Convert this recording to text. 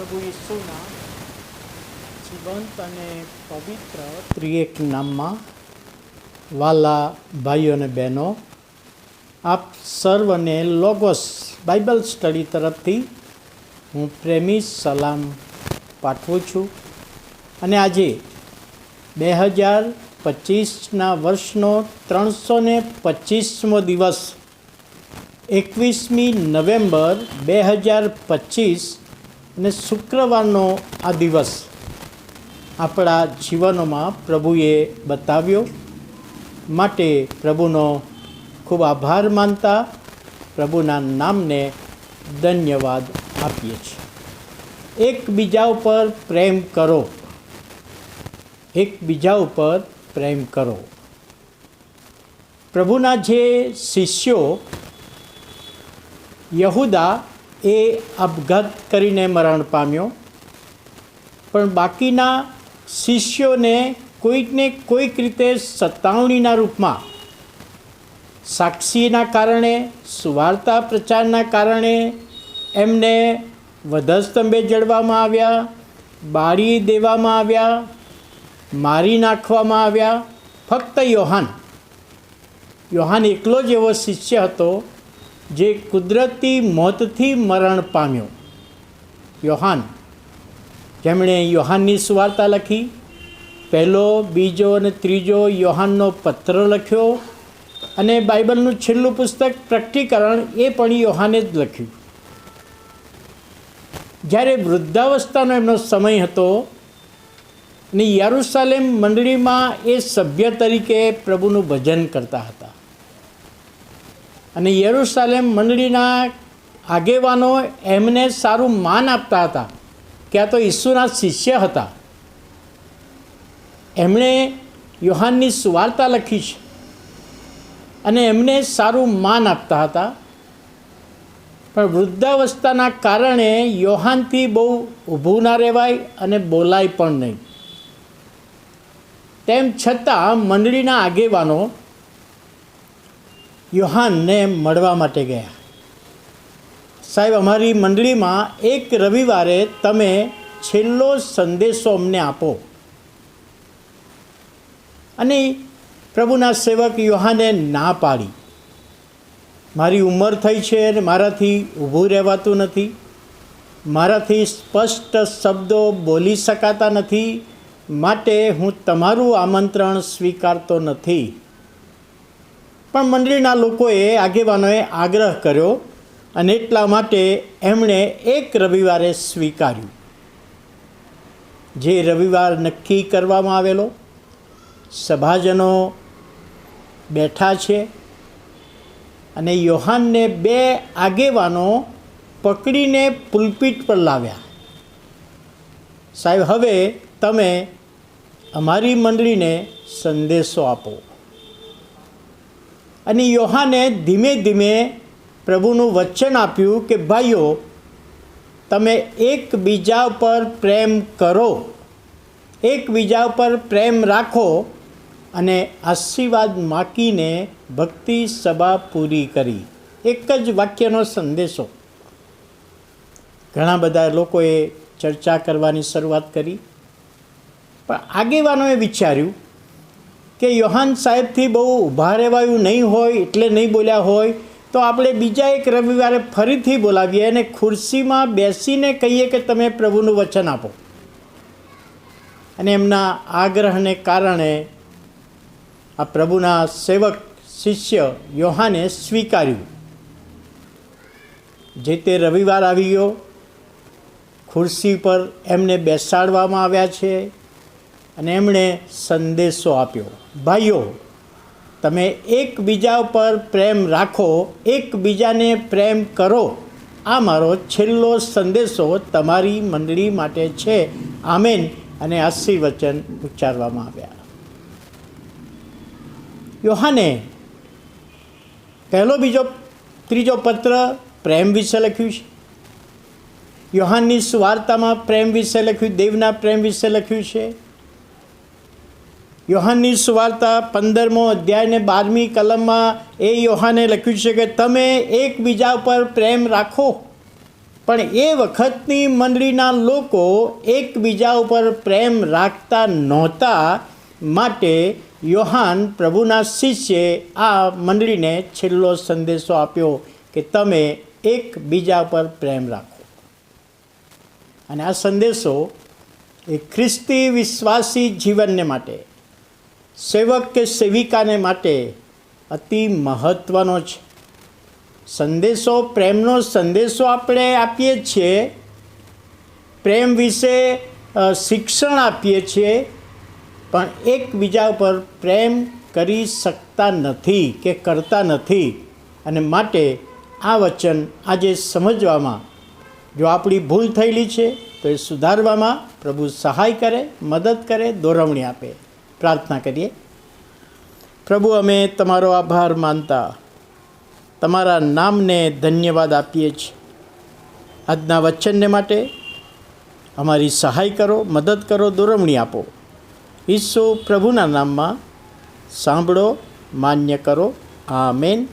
પ્રભુ ઈસુના જીવંત અને પવિત્ર ત્રિએક નામમાં વાલા ભાઈઓ અને બહેનો, આપ સર્વને લોગોસ બાઇબલ સ્ટડી તરફથી હું પ્રેમી સલામ પાઠવું છું. અને આજે બે હજાર પચીસના વર્ષનો ત્રણસો ને પચીસમો દિવસ, એકવીસમી નવેમ્બર બે હજાર પચીસ અને શુક્રવારનો આ દિવસ આપણા જીવનોમાં પ્રભુએ બતાવ્યો. માટે પ્રભુનો ખૂબ આભાર માનતા પ્રભુના નામને ધન્યવાદ આપીએ છીએ. એકબીજા ઉપર પ્રેમ કરો. એકબીજા ઉપર પ્રેમ કરો. પ્રભુના જે શિષ્યો યહુદા એ આપઘાત કરીને મરણ પામ્યો. પણ બાકીના શિષ્યોને કોઈકને કોઈક રીતે સતાવણીના રૂપમાં, સાક્ષીના કારણે, સુવાર્તા પ્રચારના કારણે એમને વધસ્તંભે જડવામાં આવ્યા, બાળી દેવામાં આવ્યા, મારી નાખવામાં આવ્યા. ફક્ત યોહાન. યોહાન એકલો જ એવો શિષ્ય હતો જે કુદરતી મોતથી મરણ પામ્યો. યોહાન. જેમણે યોહાનની સુવાર્તા લખી, પહેલો, બીજો અને ત્રીજો યોહાનનો પત્ર લખ્યો અને બાઇબલનું છેલ્લું પુસ્તક પ્રકટીકરણ એ પણ યોહાને જ લખ્યું. જ્યારે વૃદ્ધાવસ્થાનો એમનો સમય હતો અને યારુસાલેમ મંડળીમાં એ સભ્ય તરીકે પ્રભુનું ભજન કરતા હતા. અને યરુસાલેમ મંડળીના આગેવાનો એમને સારું માન આપતા હતા કે આ તો ઈસુના શિષ્ય હતા. એમણે યોહાનની સુવાર્તા લખી છે અને એમને સારું માન આપતા હતા. પણ વૃદ્ધાવસ્થાના કારણે યોહાનથી બહુ ઊભું ના રહેવાય અને બોલાય પણ નહીં. તેમ છતાં મંડળીના આગેવાનો યોહાનને મળવા માટે ગયા. સાહેબ, અમારી મંડળીમાં એક રવિવારે તમે છેલ્લો સંદેશો અમને આપો. અને પ્રભુના સેવક યુહાને ના પાડી. મારી ઉંમર થઈ છે અને મારાથી ઊભું રહેવાતું નથી. મારાથી સ્પષ્ટ શબ્દો બોલી શકાતા નથી. માટે હું તમારું આમંત્રણ સ્વીકારતો નથી. પણ મંડળીના લોકોએ આગેવાનોએ આગ્રહ કર્યો અને એટલા માટે એમણે એક રવિવારે સ્વીકાર્યું. જે રવિવાર નક્કી કરવામાં આવેલો. સભાજનો બેઠા છે અને યોહાનને બે આગેવાનો પકડીને પુલપીટ પર લાવ્યા. સાહેબ, હવે તમે અમારી મંડળીને સંદેશો આપો. અને યોહાને ધીમે ધીમે પ્રભુનું વચન આપ્યું કે, ભાઈઓ, તમે એકબીજા ઉપર પ્રેમ કરો. એકબીજા ઉપર પ્રેમ રાખો અને આશીર્વાદ માકીને ભક્તિ સભા પૂરી કરી. એક જ વાક્યનો સંદેશો. ઘણા બધા લોકોએ ચર્ચા કરવાની શરૂઆત કરી, પણ આગેવાનોએ વિચાર્યું કે યોહાન સાહેબથી બહુ ઊભા રહેવાયું નહીં હોય, એટલે નહીં બોલ્યા હોય, તો આપણે બીજા એક રવિવારે ફરીથી બોલાવીએ અને ખુરશીમાં બેસીને કહીએ કે તમે પ્રભુનું વચન આપો. અને એમના આગ્રહને કારણે આ પ્રભુના સેવક શિષ્ય યોહાને સ્વીકાર્યું. જે તે રવિવાર આવી ગયો ખુરશી પર એમને બેસાડવામાં આવ્યા છે અને એમણે સંદેશો આપ્યો. ભાઈઓ, તમે એકબીજા ઉપર પ્રેમ રાખો, એકબીજાને પ્રેમ કરો. આ મારો છેલ્લો સંદેશો તમારી મંડળી માટે છે. આમેન. અને આશીર્વચન ઉચ્ચારવામાં આવ્યા. યોહાને પહેલો બીજો, ત્રીજો પત્ર પ્રેમ વિશે લખ્યું છે. યોહાનની સુવાર્તામાં પ્રેમ વિશે લખ્યું, દેવના પ્રેમ વિશે લખ્યું છે. યોહાનની સુવાર્તા પંદરમો અધ્યાયને બારમી કલમમાં એ યોહાને લખ્યું છે કે તમે એકબીજા ઉપર પ્રેમ રાખો. પણ એ વખતની મંડળીના લોકો એકબીજા ઉપર પ્રેમ રાખતા નહોતા માટે યોહાન પ્રભુના શિષ્યે આ મંડળીને છેલ્લો સંદેશો આપ્યો કે તમે એકબીજા પર પ્રેમ રાખો. અને આ સંદેશો એ ખ્રિસ્તી વિશ્વાસી જીવનને માટે સેવક કે સેવિકાને માટે અતિ મહત્ત્વનો છે. સંદેશો, પ્રેમનો સંદેશો આપણે આપીએ છીએ. પ્રેમ વિશે શિક્ષણ આપીએ છીએ. પણ એકબીજા ઉપર પ્રેમ કરી શકતા નથી કે કરતા નથી. અને માટે આ વચન આજે સમજવામાં, જો આપણી ભૂલ થયેલી છે, તો એ સુધારવામાં પ્રભુ સહાય કરે, મદદ કરે, દોરવણી આપે. પ્રાર્થના કરીએ. પ્રભુ, અમે તમારો આભાર માનતા તમારા નામને ધન્યવાદ આપીએ છીએ. આજના વચનને માટે અમારી સહાય કરો, મદદ કરો, દોરવણી આપો. ઈસુ પ્રભુના નામમાં સાંભળો, માન્ય કરો. આમેન.